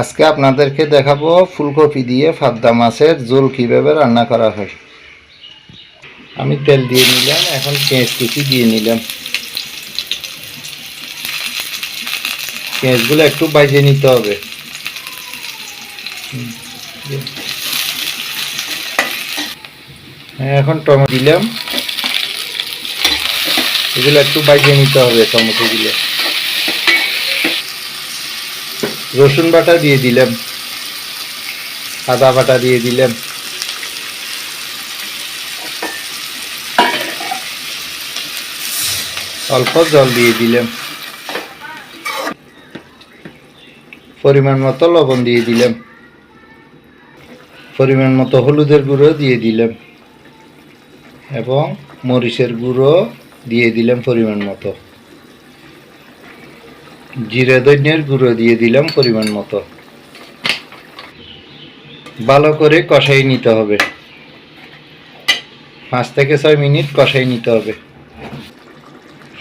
আজকে আপনাদেরকে দেখাবো ফুলকপি দিয়ে ফাদ্দা মাছের ঝোল কীভাবে রান্না করা হয়। আমি তেল দিয়ে নিলাম, এখন পেঁয়াজ কুচি দিয়ে নিলাম। পেঁয়াজগুলো একটু বাইজে নিতে হবে। এখন টমেটো দিলাম। এগুলো একটু বাইজে নিতে হবে টমেটো টমেটোগুলো। রসুন বাটা দিয়ে দিলাম আদা বাটা দিয়ে দিলাম। অল্প জল দিয়ে দিলাম। পরিমাণ মতো লবণ দিয়ে দিলাম। পরিমাণ মতো হলুদের গুঁড়ো দিয়ে দিলাম। এবং মরিচের গুঁড়ো দিয়ে দিলাম পরিমাণ মতো। জিরে ধনিয়ার গুঁড়ো দিয়ে দিলাম পরিমাণ মতো। ভালো করে কষাই নিতে হবে। পাঁচ থেকে ছয় মিনিট কষাই নিতে হবে।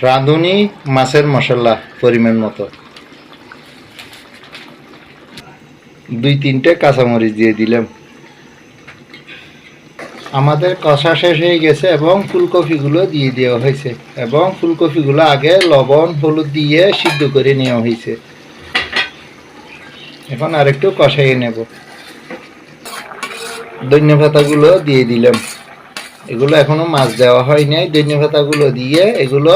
রাঁধুনি মাছের মশলা পরিমাণ মতো। দুই তিনটে কাঁচামরিচ দিয়ে দিলাম। আমাদের কষা শেষ হয়ে গেছে এবং ফুলকপিগুলো দিয়ে দেওয়া হয়েছে এবং ফুলকপিগুলো আগে লবণ, হলুদ দিয়ে সিদ্ধ করে নেওয়া হয়েছে। এখন আরেকটু কষাইয়ে নেব। ধনিয়া পাতাগুলো দিয়ে দিলাম। এগুলো এখনও মাছ দেওয়া হয় নাই। ধনিয়া পাতাগুলো দিয়ে এগুলো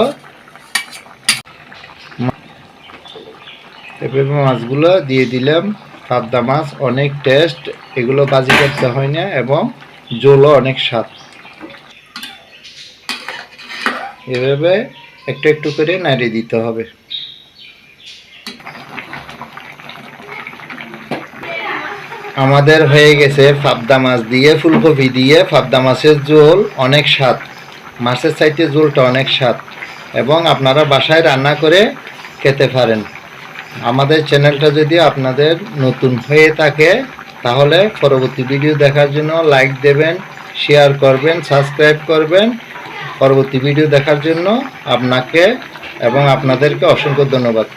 এভাবে মাছগুলো দিয়ে দিলাম। পাবদা মাছ অনেক টেস্ট। এগুলো বাজি করতে হয় না এবং জলও অনেক স্বাদ। এভাবে একটু একটু করে নাড়িয়ে দিতে হবে। আমাদের হয়ে গেছে ফাবদা মাছ দিয়ে ফুলকপি দিয়ে ফাবদা মাছের ঝোল অনেক স্বাদ। মাছের চাইতে ঝোলটা অনেক স্বাদ এবং আপনারা বাসায় রান্না করে খেতে পারেন। আমাদের চ্যানেলটা যদি আপনাদের নতুন হয়ে থাকে তাহলে পরবর্তী ভিডিও দেখার জন্য লাইক দেবেন শেয়ার করবেন সাবস্ক্রাইব করবেন। পরবর্তী ভিডিও দেখার জন্য আপনাকে এবং আপনাদেরকে অসংখ্য ধন্যবাদ।